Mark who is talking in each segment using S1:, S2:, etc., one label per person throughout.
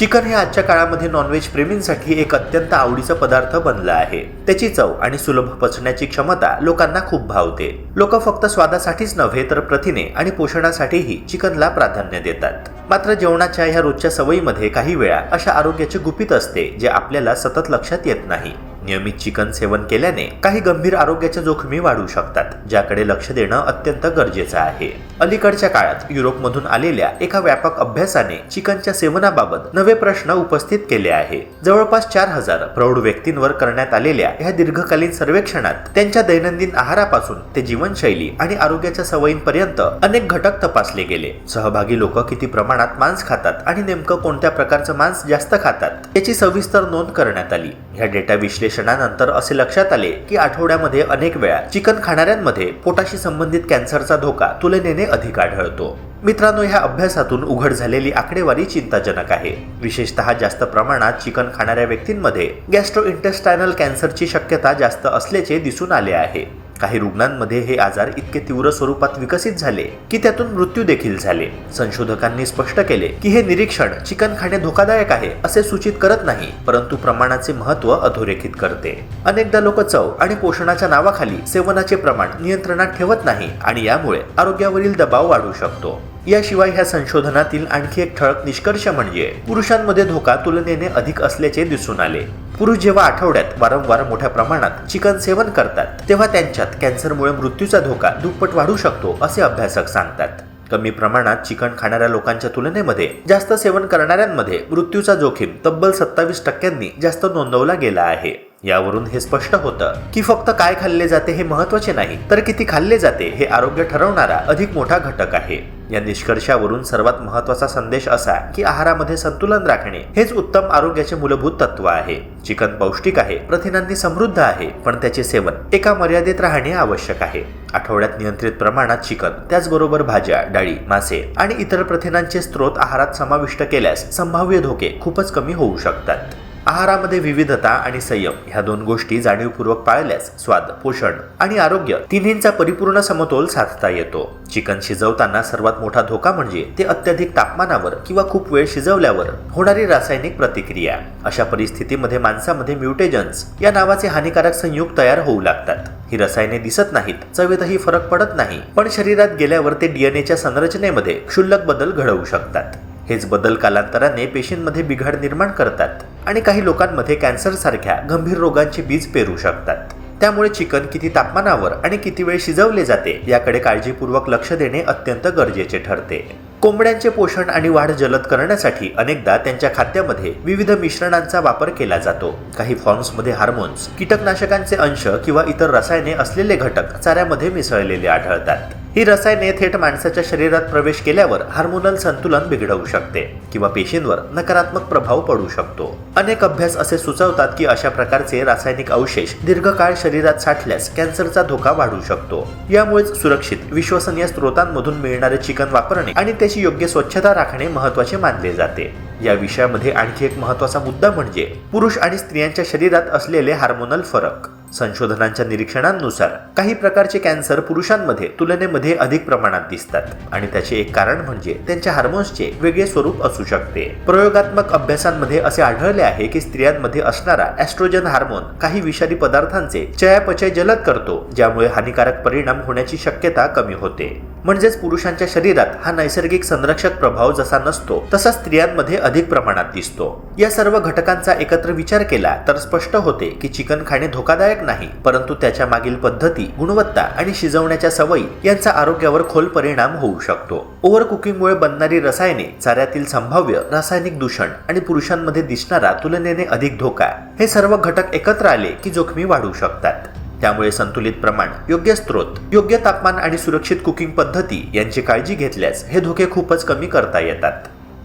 S1: Chicken हे आजच्या काळामध्ये नॉनव्हेज प्रेमींसाठी एक अत्यंत आवडीचा पदार्थ बनला आहे. त्याची चव आणि सुलभ पचण्याची क्षमता लोकांना खूप भावते. लोक फक्त स्वादासाठीच नव्हे तर प्रथिने आणि पोषणासाठीही चिकनला प्राधान्य देतात. मात्र जेवणाच्या ह्या रोजच्या सवयीमध्ये काही वेळा अशा आरोग्याचे गुपित असते जे आपल्याला सतत लक्षात येत नाही. नियमित चिकन सेवन केल्याने काही गंभीर आरोग्याच्या जोखमी वाढू शकतात ज्याकडे लक्ष देणं अत्यंत गरजेचं आहे. अलीकडच्या काळात युरोपमधून आलेल्या एका व्यापक अभ्यासाने चिकनच्या सेवनाबाबत नवे प्रश्न उपस्थित केले आहे. जवळपास चार हजार प्रौढ व्यक्तींवर करण्यात आलेल्या ह्या दीर्घकालीन सर्वेक्षणात त्यांच्या दैनंदिन आहारापासून ते जीवनशैली आणि आरोग्याच्या सवयींपर्यंत अनेक घटक तपासले गेले. सहभागी लोक किती प्रमाणात मांस खातात आणि नेमकं कोणत्या प्रकारचं मांस जास्त खातात याची सविस्तर नोंद करण्यात आली. ह्या डेटा विश्लेषणानंतर असे लक्षात आले की आठवड्यामध्ये अनेक वेळा चिकन खाणाऱ्यांमध्ये पोटाशी संबंधित कॅन्सरचा धोका तुलनेने अधिक आढळतो. मित्रांनो ह्या अभ्यासातून उघड झालेली आकडेवारी चिंताजनक आहे. विशेषतः जास्त प्रमाणात चिकन खाणाऱ्या व्यक्तींमध्ये गॅस्ट्रो इंटेस्टायनल कॅन्सरची शक्यता जास्त असल्याचे दिसून आले आहे. काही रुग्णांमध्ये हे आजार इतके तीव्र स्वरूपात विकसित झाले की त्यातून मृत्यू देखील झाले. संशोधकांनी स्पष्ट केले की हे निरीक्षण चिकन खाणे धोकादायक आहे असे सूचित करत नाही परंतु प्रमाणाचे महत्त्व अधोरेखित करते. अनेकदा लोक चव आणि पोषणाच्या नावाखाली सेवनाचे प्रमाण नियंत्रणात ठेवत नाही आणि यामुळे आरोग्यावरील दबाव वाढू शकतो. याशिवाय ह्या संशोधनातील आणखी एक ठळक निष्कर्ष म्हणजे पुरुषांमध्ये धोका तुलनेने अधिक असल्याचे दिसून आले. पुरुष जेव्हा आठवड्यात वारंवार मोठ्या प्रमाणात चिकन सेवन करतात तेव्हा त्यांच्यात कॅन्सरमुळे मृत्यूचा धोका दुप्पट वाढू शकतो असे अभ्यासक सांगतात. कमी प्रमाणात चिकन खाणाऱ्या लोकांच्या तुलनेमध्ये जास्त सेवन करणाऱ्यांमध्ये मृत्यूचा जोखीम तब्बल सत्तावीस टक्क्यांनी जास्त नोंदवला गेला आहे. यावरून हे स्पष्ट होतं की फक्त काय खाल्ले जाते हे महत्त्वाचे नाही तर किती खाल्ले जाते हे आरोग्य ठरवणारा अधिक मोठा घटक आहे. या निष्कर्षावरून सर्वात महत्त्वाचा संदेश असा की आहारामध्ये संतुलन राखणे हेच उत्तम आरोग्याचे मूलभूत तत्व आहे. चिकन पौष्टिक आहे प्रथिनांनी समृद्ध आहे पण त्याचे सेवन एका मर्यादेत राहणे आवश्यक आहे. आठवड्यात नियंत्रित प्रमाणात चिकन त्याचबरोबर भाज्या डाळी मासे आणि इतर प्रथिनांचे स्रोत आहारात समाविष्ट केल्यास संभाव्य धोके खूपच कमी होऊ शकतात. आहारामध्ये विविधता आणि संयम ह्या दोन गोष्टी जाणीवपूर्वक पाळल्यास स्वाद पोषण आणि आरोग्य तिन्हींचा परिपूर्ण समतोल साधता येतो. चिकन शिजवताना सर्वात मोठा धोका म्हणजे ते अत्यधिक तापमानावर किंवा खूप वेळ शिजवल्यावर होणारी रासायनिक प्रतिक्रिया. अशा परिस्थितीमध्ये माणसामध्ये म्युटेजन्स या नावाचे हानिकारक संयुग तयार होऊ लागतात. ही रसायने दिसत नाहीत चवेतही फरक पडत नाही पण शरीरात गेल्यावर ते डीएनएच्या संरचनेमध्ये क्षुल्लक बदल घडवू शकतात. हेच बदल कालांतराने पेशींमध्ये बिघाड निर्माण करतात आणि काही लोकांमध्ये कॅन्सरसारख्या गंभीर रोगांचे बीज पेरू शकतात. त्यामुळे चिकन किती तापमानावर आणि किती वेळ शिजवले जाते याकडे काळजीपूर्वक लक्ष देणे अत्यंत गरजेचे ठरते. कोंबड्यांचे पोषण आणि वाढ जलद करण्यासाठी अनेकदा त्यांच्या खाद्यामध्ये विविध मिश्रणांचा वापर केला जातो. काही फॉर्म्समध्ये हार्मोन्स कीटकनाशकांचे अंश किंवा इतर रसायने असलेले घटक चाऱ्यामध्ये मिसळलेले आढळतात. ही रसायने थेट माणसाच्या शरीरात प्रवेश केल्यावर हार्मोनल संतुलन बिघडवू शकते किंवा पेशींवर नकारात्मक प्रभाव पडू शकतो. अनेक अभ्यास असे सुचवतात की अशा प्रकारचे रासायनिक अवशेष दीर्घकाळ शरीरात साठल्यास कॅन्सरचा धोका वाढू शकतो. यामुळेच सुरक्षित विश्वसनीय स्रोतांमधून मिळणारे चिकन वापरणे आणि त्याची योग्य स्वच्छता राखणे महत्त्वाचे मानले जाते. या विषयामध्ये आणखी एक महत्त्वाचा मुद्दा म्हणजे पुरुष आणि स्त्रियांच्या शरीरात असलेले हार्मोनल फरक. संशोधनांच्या निरीक्षणांनुसार काही प्रकारचे कॅन्सर पुरुषांमध्ये तुलनेमध्ये अधिक प्रमाणात दिसतात आणि त्याचे एक कारण म्हणजे त्यांच्या हार्मोन्सचे वेगळे स्वरूप असू शकते. प्रयोगात्मक अभ्यासांमध्ये असे आढळले आहे की स्त्रियांमध्ये असणारा ॲस्ट्रोजन हार्मोन काही विषारी पदार्थांचे चयापचय जलद करतो ज्यामुळे हानिकारक परिणाम होण्याची शक्यता कमी होते. म्हणजेच पुरुषांच्या शरीरात हा नैसर्गिक संरक्षक प्रभाव जसा नसतो तसा स्त्रियांमध्ये अधिक प्रमाणात दिसतो. या सर्व घटकांचा एकत्र विचार केला तर स्पष्ट होते की चिकन खाणे धोकादायक नाही परंतु त्याच्या मागील पद्धती गुणवत्ता आणि शिजवण्याच्या सवयी यांचा आरोग्यावर खोल परिणाम होऊ शकतो. ओव्हर कुकिंगमुळे बनणारी रसायने चाऱ्यातील संभाव्य रासायनिक दूषण आणि पुरुषांमध्ये दिसणारा तुलनेने अधिक धोका हे सर्व घटक एकत्र आले की जोखमी वाढू शकतात. त्यामुळे संतुलित प्रमाण योग्य स्रोत योग्य तापमान आणि सुरक्षित कुकिंग पद्धती यांची काळजी घेतल्यास हे धोके खूपच कमी करता येतात.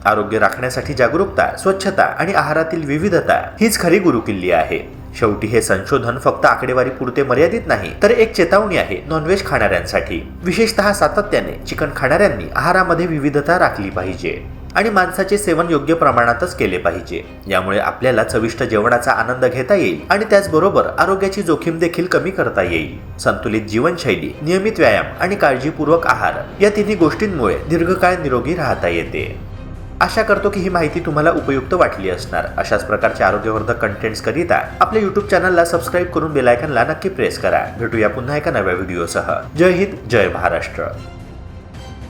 S1: आरोग्य राखण्यासाठी जागरूकता स्वच्छता आणि आहारातील विविधता हीच खरी गुरुकिल्ली आहे. शेवटी हे संशोधन फक्त आकडेवारी पुरते मर्यादित नाही तर एक चेतावणी आहे नॉनव्हेज खाणाऱ्यांसाठी. विशेषतः सातत्याने चिकन खाणाऱ्यांनी आहारामध्ये विविधता राखली पाहिजे आणि मांसाचे सेवन योग्य प्रमाणातच केले पाहिजे. यामुळे आपल्याला चविष्ट जेवणाचा आनंद घेता येईल आणि त्याचबरोबर आरोग्याची जोखीम देखील कमी करता येईल. संतुलित जीवनशैली नियमित व्यायाम आणि काळजीपूर्वक आहार या तिन्ही गोष्टींमुळे दीर्घकाळ निरोगी राहता येते. आशा करतो की ही माहिती तुम्हाला उपयुक्त वाटली असणार. अशाच प्रकारचे आरोग्यवर्धक कंटेंट्स करिता आपल्या युट्यूब चॅनलला सबस्क्राईब करून बेलायकनला नक्की प्रेस करा. भेटूया पुन्हा एका नव्या व्हिडिओसह जय हिंद जय महाराष्ट्र.